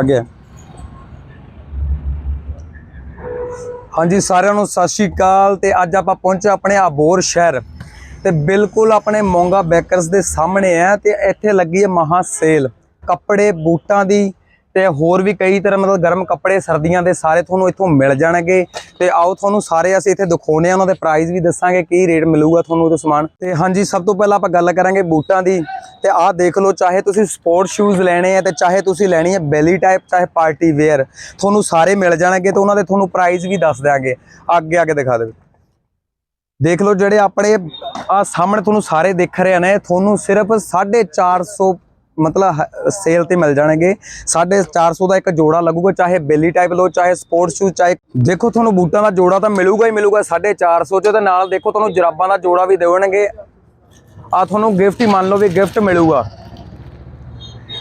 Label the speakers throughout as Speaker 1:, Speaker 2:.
Speaker 1: ਅੱਗੇ। ਹਾਂਜੀ, ਸਾਰਿਆਂ ਨੂੰ ਸਤਿ ਸ਼੍ਰੀ ਅਕਾਲ ਤੇ ਅੱਜ ਆਪਾਂ ਪਹੁੰਚੇ ਆਪਣੇ ਆਬੋਰ ਸ਼ਹਿਰ। ਤੇ ਬਿਲਕੁਲ ਆਪਣੇ ਮੋਂਗਾ ਬੇਕਰਸ ਦੇ ਸਾਹਮਣੇ ਆ ਤੇ ਇੱਥੇ ਲੱਗੀ ਹੈ ਮਹਾ ਸੇਲ। ਕੱਪੜੇ, ਬੂਟਾਂ ਦੀ ਤੇ ਹੋਰ ਵੀ ਕਈ ਤਰ੍ਹਾਂ ਮਤਲਬ ਗਰਮ ਕੱਪੜੇ ਸਰਦੀਆਂ ਦੇ ਸਾਰੇ ਤੁਹਾਨੂੰ ਇੱਥੋਂ ਮਿਲ ਜਾਣਗੇ। ਤੇ ਆਓ ਤੁਹਾਨੂੰ ਸਾਰੇ ਅਸੀਂ ਇੱਥੇ ਦਿਖਾਉਣੇ ਆ ਉਹਨਾਂ ਦੇ ਪ੍ਰਾਈਸ ਵੀ ਦੱਸਾਂਗੇ, ਕੀ ਰੇਟ ਮਿਲੂਗਾ ਤੁਹਾਨੂੰ ਉਹ ਸਮਾਨ। ਤੇ ਹਾਂਜੀ, ਸਭ ਤੋਂ ਪਹਿਲਾਂ ਆਪਾਂ ਗੱਲ ਕਰਾਂਗੇ ਬੂਟਾਂ ਦੀ। ਤੇ ਆਹ ਦੇਖ ਲਓ, ਚਾਹੇ ਤੁਸੀਂ ਸਪੋਰਟ ਸ਼ੂਜ਼ ਲੈਣੇ ਆ ਤੇ ਚਾਹੇ ਤੁਸੀਂ ਲੈਣੀ ਹੈ ਬੈਲੀ ਟਾਈਪ ਚਾਹੇ ਪਾਰਟੀ ਵੇਅਰ ਤੁਹਾਨੂੰ ਸਾਰੇ ਮਿਲ ਜਾਣਗੇ ਤੇ ਉਹਨਾਂ ਦੇ ਤੁਹਾਨੂੰ ਪ੍ਰਾਈਸ ਵੀ ਦੱਸ ਦਿਆਂਗੇ। ਅੱਗੇ ਅੱਗੇ ਦਿਖਾ ਦਿਓ। ਦੇਖ ਲਓ ਜਿਹੜੇ ਆਪਣੇ ਆ ਸਾਹਮਣੇ ਤੁਹਾਨੂੰ ਸਾਰੇ ਦਿਖ ਰਹੇ ਨੇ, ਤੁਹਾਨੂੰ ਸਿਰਫ 450 ਮਤਲਬ ਸੇਲ ਤੇ ਮਿਲ ਜਾਣਗੇ। 450 ਦਾ ਇੱਕ ਜੋੜਾ ਲੱਗੂਗਾ, ਚਾਹੇ ਬੇਲੀ ਟਾਈਪ ਲਓ, ਚਾਹੇ ਸਪੋਰਟਸ ਸ਼ੂਜ਼ ਚਾਹੇ ਦੇਖੋ ਤੁਹਾਨੂੰ ਬੂਟਾਂ ਦਾ ਜੋੜਾ ਤਾਂ ਮਿਲੂਗਾ ਹੀ ਮਿਲੂਗਾ 450 ਚ ਤੇ ਨਾਲ ਦੇਖੋ ਤੁਹਾਨੂੰ ਜਰਾਬਾਂ ਦਾ ਜੋੜਾ ਵੀ ਦੇਣਗੇ। ਆ ਤੁਹਾਨੂੰ ਗਿਫਟ ਹੀ ਮੰਨ ਲਓ ਵੀ ਗਿਫਟ ਮਿਲੂਗਾ।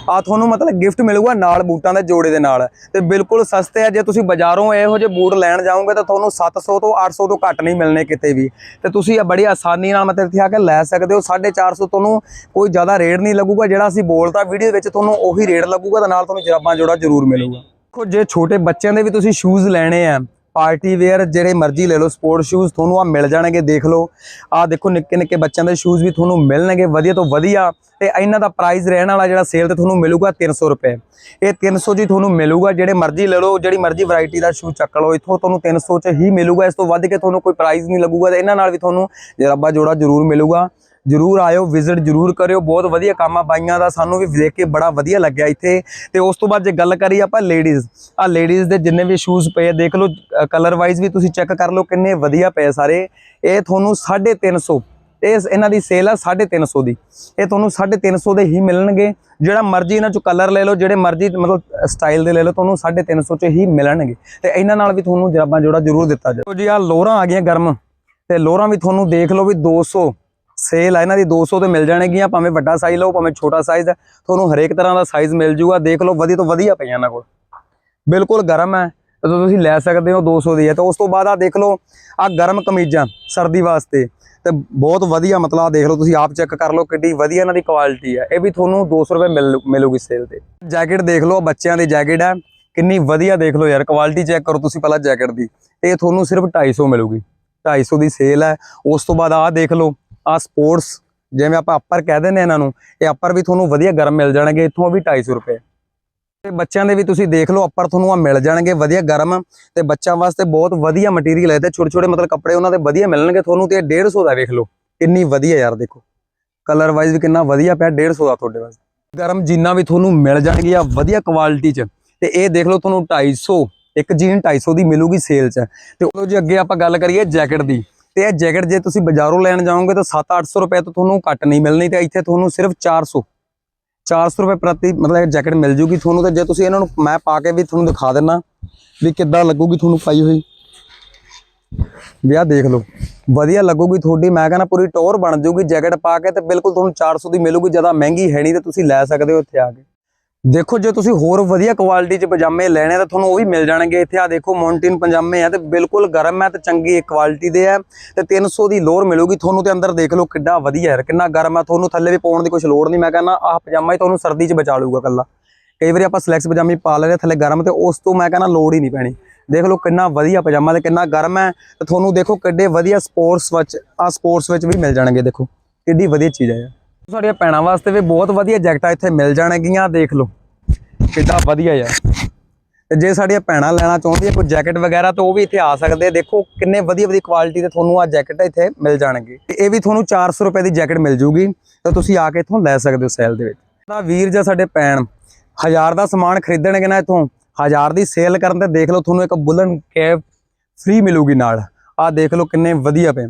Speaker 1: ਆ ਤੁਹਾਨੂੰ ਮਤਲਬ ਗਿਫਟ ਮਿਲੂਗਾ ਨਾਲ ਬੂਟਾਂ ਦੇ ਜੋੜੇ ਦੇ ਨਾਲ। ਤੇ ਬਿਲਕੁਲ ਸਸਤੇ ਆ, ਜੇ ਤੁਸੀਂ ਬਾਜ਼ਾਰੋਂ ਇਹੋ ਜਿਹੇ ਬੂਟ ਲੈਣ ਜਾਓਗੇ ਤਾਂ ਤੁਹਾਨੂੰ 700 ਤੋਂ 800 ਤੋਂ ਘੱਟ ਨਹੀਂ ਮਿਲਣੇ ਕਿਤੇ ਵੀ। ਤੇ ਤੁਸੀਂ ਇਹ ਬੜੀ ਆਸਾਨੀ ਨਾਲ ਮਤਲਬ ਇੱਥੇ ਆ ਕੇ ਲੈ ਸਕਦੇ ਹੋ। 450 ਤੁਹਾਨੂੰ ਕੋਈ ਜ਼ਿਆਦਾ ਰੇਟ ਨਹੀਂ ਲੱਗੂਗਾ, ਜਿਹੜਾ ਅਸੀਂ ਬੋਲਤਾ ਵੀਡੀਓ ਵਿੱਚ ਤੁਹਾਨੂੰ ਉਹੀ ਰੇਟ ਲੱਗੂਗਾ ਤੇ ਨਾਲ ਤੁਹਾਨੂੰ ਜਰਾਬਾਂ ਜੋੜਾ ਜ਼ਰੂਰ ਮਿਲੂਗਾ। ਦੇਖੋ, ਜੇ ਛੋਟੇ ਬੱਚਿਆਂ ਦੇ ਵੀ ਤੁਸੀਂ ਸ਼ੂਜ਼ ਲੈਣੇ ਆ ਪਾਰਟੀ ਵੇਅਰ ਜਿਹੜੇ ਮਰਜ਼ੀ ਲੈ ਲਓ ਸਪੋਰਟ ਸ਼ੂਜ਼ ਤੁਹਾਨੂੰ ਆ ਮਿਲ ਜਾਣਗੇ, ਦੇਖ ਲਓ। ਆ ਦੇਖੋ ਨਿੱਕੇ ਨਿੱਕੇ ਬੱਚਿਆਂ ਦੇ ਸ਼ੂਜ਼ ਵੀ ਤੁਹਾਨੂੰ ਮਿਲਣਗੇ, ਵਧੀਆ ਤੋਂ ਵਧੀਆ। ਤੇ ਇਹਨਾਂ ਦਾ ਪ੍ਰਾਈਸ ਰਹਿਣ ਵਾਲਾ ਜਿਹੜਾ ਸੇਲ ਤੇ ਤੁਹਾਨੂੰ ਮਿਲੂਗਾ 300 ਰੁਪਏ। ਇਹ 300 ਜੀ ਤੁਹਾਨੂੰ ਮਿਲੂਗਾ, ਜਿਹੜੇ ਮਰਜ਼ੀ ਲੈ ਲਓ, ਜਿਹੜੀ ਮਰਜ਼ੀ ਵੈਰਾਈਟੀ ਦਾ ਸ਼ੂ ਚੱਕ ਲਓ, ਇੱਥੋਂ ਤੁਹਾਨੂੰ 300 ਚ ਹੀ ਮਿਲੂਗਾ। ਇਸ ਤੋਂ ਵੱਧ ਕੇ ਤੁਹਾਨੂੰ ਕੋਈ ਪ੍ਰਾਈਸ ਨਹੀਂ ਲੱਗੂਗਾ ਤੇ ਇਹਨਾਂ ਨਾਲ ਵੀ ਤੁਹਾਨੂੰ ਜਰਾਬਾ ਜੋੜਾ ਜ਼ਰੂਰ ਮਿਲੂਗਾ। ਜਰੂਰ ਆਇਓ ਵਿਜ਼ਿਟ ਜਰੂਰ ਕਰਿਓ। ਬਹੁਤ ਵਧੀਆ ਕੰਮ ਆ ਬਾਈਆਂ ਦਾ। ਸਾਨੂੰ ਵੀ ਦੇਖ ਕੇ ਬੜਾ ਵਧੀਆ ਲੱਗਿਆ ਇੱਥੇ। ਤੇ ਉਸ ਤੋਂ ਬਾਅਦ ਜੇ ਗੱਲ ਕਰੀ ਆਪਾਂ ਲੇਡੀਜ਼ ਆ ਲੇਡੀਜ਼ ਦੇ ਜਿੰਨੇ ਵੀ ਸ਼ੂਜ਼ ਪਏ ਦੇਖ ਲਓ ਕਲਰ ਵਾਈਜ਼ ਵੀ ਤੁਸੀਂ ਚੈੱਕ ਕਰ ਲਓ ਕਿੰਨੇ ਵਧੀਆ ਪਏ ਸਾਰੇ। ਇਹ ਤੁਹਾਨੂੰ 350 ਇਹ ਇਹਨਾਂ ਦੀ ਸੇਲ ਆ 350 ਦੀ। ਇਹ ਤੁਹਾਨੂੰ 350 ਦੇ ਹੀ ਮਿਲਣਗੇ। ਜਿਹੜਾ ਮਰਜ਼ੀ ਇਹਨਾਂ ਚੋਂ ਕਲਰ ਲੈ ਲਓ, ਜਿਹੜੇ ਮਰਜ਼ੀ ਮਤਲਬ ਸਟਾਈਲ ਦੇ ਲੈ ਲਓ, ਤੁਹਾਨੂੰ 350 ਚ ਹੀ ਮਿਲਣਗੇ। ਤੇ ਇਹਨਾਂ ਨਾਲ ਵੀ ਤੁਹਾਨੂੰ ਜਰਾਬਾਂ ਜੋੜਾ ਜ਼ਰੂਰ ਦਿੱਤਾ ਜਾਵੇ ਜੀ ਆ ਲੋਰਾਂ ਆ ਗਈਆਂ ਗਰਮ। ਤੇ ਲੋਰਾਂ ਵੀ ਤੁਹਾਨੂੰ ਦੇਖ ਲਓ ਵੀ 200 ਸੇਲ ਆ, ਇਹਨਾਂ ਦੀ 200 ਤੇ ਮਿਲ ਜਾਣਗੀਆਂ, ਭਾਵੇਂ ਵੱਡਾ ਸਾਈਜ਼ ਲਓ, ਭਾਵੇਂ ਛੋਟਾ ਸਾਈਜ਼ ਹੈ ਤੁਹਾਨੂੰ ਹਰੇਕ ਤਰ੍ਹਾਂ ਦਾ ਸਾਈਜ਼ ਮਿਲ ਜੂਗਾ, ਦੇਖ ਲਓ, ਵਧੀਆ ਤੋਂ ਵਧੀਆ ਪਈਆਂ ਇਹਨਾਂ ਕੋਲ। ਬਿਲਕੁਲ ਗਰਮ ਹੈ ਜਦੋਂ ਤੁਸੀਂ ਲੈ ਸਕਦੇ ਹੋ 200 ਦੀ ਹੈ। ਤਾਂ ਉਸ ਤੋਂ ਬਾਅਦ ਆ ਦੇਖ ਲਓ ਆ ਗਰਮ ਕਮੀਜ਼ਾਂ ਸਰਦੀ ਵਾਸਤੇ। ਤੇ ਬਹੁਤ ਵਧੀਆ ਮਤਲਬ ਆ ਦੇਖ ਲਓ, ਤੁਸੀਂ ਆਪ ਚੈੱਕ ਕਰ ਲਓ ਕਿੱਡੀ ਵਧੀਆ ਇਹਨਾਂ ਦੀ ਕੁਆਲਿਟੀ ਹੈ। ਇਹ ਵੀ ਤੁਹਾਨੂੰ 200 ਰੁਪਏ ਮਿਲ, ਮਿਲੂਗੀ ਸੇਲ ਤੇ। ਜੈਕਟ ਦੇਖ ਲਓ ਬੱਚਿਆਂ ਦੀ ਜੈਕਟ ਹੈ। ਕਿੰਨੀ ਵਧੀਆ ਦੇਖ ਲਓ ਯਾਰ ਕੁਆਲਿਟੀ ਚੈੱਕ ਕਰੋ ਤੁਸੀਂ ਪਹਿਲਾਂ ਜੈਕਟ ਦੀ। ਇਹ ਤੁਹਾਨੂੰ ਸਿਰਫ 250 ਮਿਲੂਗੀ। 250 ਦੀ ਸੇਲ ਹੈ। ਉਸ ਤੋਂ ਬਾਅਦ ਆਹ ਦੇਖ ਲਓ ਆ ਸਪੋਰਟਸ ਜਿਵੇਂ ਆਪਾਂ ਅੱਪਰ ਕਹਿ ਦਿੰਦੇ ਹਾਂ ਇਹਨਾਂ ਨੂੰ, ਇਹ ਅੱਪਰ ਵੀ ਤੁਹਾਨੂੰ ਵਧੀਆ ਗਰਮ ਮਿਲ ਜਾਣਗੇ, ਇੱਥੋਂ ਵੀ 250 ਰੁਪਏ। ਤੇ ਬੱਚਿਆਂ ਦੇ ਵੀ ਤੁਸੀਂ ਦੇਖ ਲਓ ਅੱਪਰ ਤੁਹਾਨੂੰ ਆ ਮਿਲ ਜਾਣਗੇ, ਵਧੀਆ ਗਰਮ। ਤੇ ਬੱਚਿਆਂ ਵਾਸਤੇ ਬਹੁਤ ਵਧੀਆ ਮਟੀਰੀਅਲ ਹੈ ਤੇ ਛੋਟੇ ਛੋਟੇ ਮਤਲਬ ਕੱਪੜੇ ਉਹਨਾਂ ਦੇ ਵਧੀਆ ਮਿਲਣਗੇ ਤੁਹਾਨੂੰ, ਤੇ ਇਹ 150 ਦਾ ਵੇਖ ਲਓ, ਕਿੰਨੀ ਵਧੀਆ ਯਾਰ ਦੇਖੋ। ਕਲਰ ਵਾਈਜ਼ ਵੀ ਕਿੰਨਾ ਵਧੀਆ ਪਿਆ 150 ਦਾ ਤੁਹਾਡੇ ਵਾਸਤੇ। ਗਰਮ ਜੀਨਾਂ ਵੀ ਤੁਹਾਨੂੰ ਮਿਲ ਜਾਣਗੀਆਂ ਵਧੀਆ ਕੁਆਲਿਟੀ 'ਚ। ਤੇ ਇਹ ਦੇਖ ਲਓ ਤੁਹਾਨੂੰ 250 ਇੱਕ ਜੀਨ 250 ਦੀ ਮਿਲੂਗੀ ਸੇਲ 'ਚ। ਤੇ ਉਦੋਂ ਜੇ ਅੱਗੇ ਆਪਾਂ ਗੱਲ ਕਰੀਏ ਜੈਕਟ ਦੀ ਤੇ ਇਹ ਜੈਕਟ ਜੇ ਤੁਸੀਂ ਬਾਜ਼ਾਰੋਂ ਲੈਣ ਜਾਓਗੇ ਤਾਂ 7-800 ਰੁਪਏ ਤੋਂ ਤੁਹਾਨੂੰ ਘੱਟ ਨਹੀਂ ਮਿਲਣੀ ਤੇ ਇੱਥੇ ਤੁਹਾਨੂੰ ਸਿਰਫ 400 400 ਰੁਪਏ ਪ੍ਰਤੀ ਮਤਲਬ ਇਹ ਜੈਕਟ ਮਿਲ ਜੂਗੀ ਤੁਹਾਨੂੰ ਤੇ ਜੇ ਤੁਸੀਂ ਇਹਨਾਂ ਨੂੰ ਮੈਂ ਪਾ ਕੇ ਵੀ ਤੁਹਾਨੂੰ ਦਿਖਾ ਦਿੰਨਾ ਵੀ ਕਿੱਦਾਂ ਲੱਗੂਗੀ ਤੁਹਾਨੂੰ ਪਾਈ ਹੋਈ। ਵਿਆਹ ਦੇਖ ਲਓ, ਵਧੀਆ ਲੱਗੂਗੀ ਤੁਹਾਡੀ, ਮੈਂ ਕਹਿੰਦਾ ਪੂਰੀ ਟੌਰ ਬਣ ਜੂਗੀ ਜੈਕਟ ਪਾ ਕੇ ਤੇ ਬਿਲਕੁਲ ਤੁਹਾਨੂੰ 400 ਦੀ ਮਿਲੂਗੀ, ਜ਼ਿਆਦਾ ਮਹਿੰਗੀ ਹੈ ਨਹੀਂ ਤੇ ਤੁਸੀਂ ਲੈ ਸਕਦੇ ਹੋ ਇੱਥੇ ਆ ਕੇ। ਦੇਖੋ, ਜੇ ਤੁਸੀਂ ਹੋਰ ਵਧੀਆ ਕੁਆਲਿਟੀ 'ਚ ਪਜਾਮੇ ਲੈਣੇ ਆ, ਤਾਂ ਤੁਹਾਨੂੰ ਉਹ ਵੀ ਮਿਲ ਜਾਣਗੇ। ਇੱਥੇ ਆ ਦੇਖੋ ਮੌਂਟੇਨ ਪਜਾਮੇ ਆ, ਤੇ ਬਿਲਕੁਲ ਗਰਮ ਹੈ ਤੇ ਚੰਗੀ ਕੁਆਲਿਟੀ ਦੇ ਆ। ਤੇ 300 ਦੀ ਲੋਅਰ ਮਿਲੂਗੀ ਤੁਹਾਨੂੰ ਤੇ ਅੰਦਰ ਦੇਖ ਲਓ ਕਿੱਡਾ ਵਧੀਆ ਯਾਰ, ਕਿੰਨਾ ਗਰਮ ਆ। ਤੁਹਾਨੂੰ ਥੱਲੇ ਵੀ ਪਾਉਣ ਦੀ ਕੁਝ ਲੋੜ ਨਹੀਂ। ਮੈਂ ਕਹਿੰਦਾ, ਆਹ ਪਜਾਮਾ ਹੀ ਤੁਹਾਨੂੰ ਸਰਦੀ 'ਚ ਬਚਾ ਲੂਗਾ ਕੱਲਾ ਕਈ ਵਾਰੀ ਆਪਾਂ ਸਲੈਕਸ ਪਜਾਮੀ ਪਾ ਲੈਦੇ ਥੱਲੇ ਗਰਮ ਤੇ ਉਸ ਤੋਂ ਮੈਂ ਕਹਿੰਦਾ ਲੋੜ ਹੀ ਨਹੀਂ ਪੈਣੀ। ਦੇਖ ਲਓ ਕਿੰਨਾ ਵਧੀਆ ਪਜਾਮਾ ਤੇ ਕਿੰਨਾ ਗਰਮ ਹੈ ਤੇ ਤੁਹਾਨੂੰ ਦੇਖੋ ਕਿੱਡੇ ਵਧੀਆ ਸਪੋਰਟਸ ਵਿੱਚ ਆ ਸਪੋਰਟਸ ਵਿੱਚ ਵੀ ਮਿਲ ਜਾਣਗੇ, ਦੇਖੋ। ਕਿੱਡੀ ਵਧੀਆ ਚੀਜ਼ ਹੈ ਯਾਰ। ਸਾਡੀਆਂ ਭੈਣਾਂ ਵਾਸਤੇ ਵੀ ਬਹੁਤ ਵਧੀਆ ਜੈਕਟਾਂ ਇੱਥੇ ਮਿਲ ਜਾਣਗੀਆਂ, ਦੇਖ ਲਓ। ਕਿੱਡਾ ਵਧੀਆ ਯਾਰ। ਤੇ ਜੇ ਸਾਡੀਆਂ ਭੈਣਾਂ ਲੈਣਾ ਚਾਹੁੰਦੀ ਹੈ ਕੋਈ ਜੈਕਟ ਵਗੈਰਾ, ਤਾਂ ਉਹ ਵੀ ਇੱਥੇ ਆ ਸਕਦੇ ਦੇਖੋ, ਕਿੰਨੇ ਵਧੀਆ ਵਧੀਆ ਕੁਆਲਿਟੀ ਦੇ ਤੁਹਾਨੂੰ ਆ ਜੈਕਟ ਇੱਥੇ ਮਿਲ ਜਾਣਗੇ। ਤੇ ਇਹ ਵੀ ਤੁਹਾਨੂੰ 400 ਰੁਪਏ ਦੀ ਜੈਕਟ ਮਿਲ ਜੂਗੀ, ਤਾਂ ਤੁਸੀਂ ਆ ਕੇ ਇੱਥੋਂ ਲੈ ਸਕਦੇ ਹੋ ਸੇਲ ਦੇ ਵਿੱਚ। ਤਾਂ ਵੀਰ ਜਾਂ ਸਾਡੇ ਭੈਣ, ਹਜ਼ਾਰ ਦਾ ਸਮਾਨ ਖਰੀਦਣਗੇ ਨਾ ਇੱਥੋਂ, ਹਜ਼ਾਰ ਦੀ ਸੇਲ ਕਰਨ ਤੇ ਦੇਖ ਲਓ, ਤੁਹਾਨੂੰ ਇੱਕ ਬੁਲਨ ਕੈਬ ਫ੍ਰੀ ਮਿਲੂਗੀ ਨਾਲ। ਆਹ ਦੇਖ ਲਓ ਕਿੰਨੇ ਵਧੀਆ ਪਏ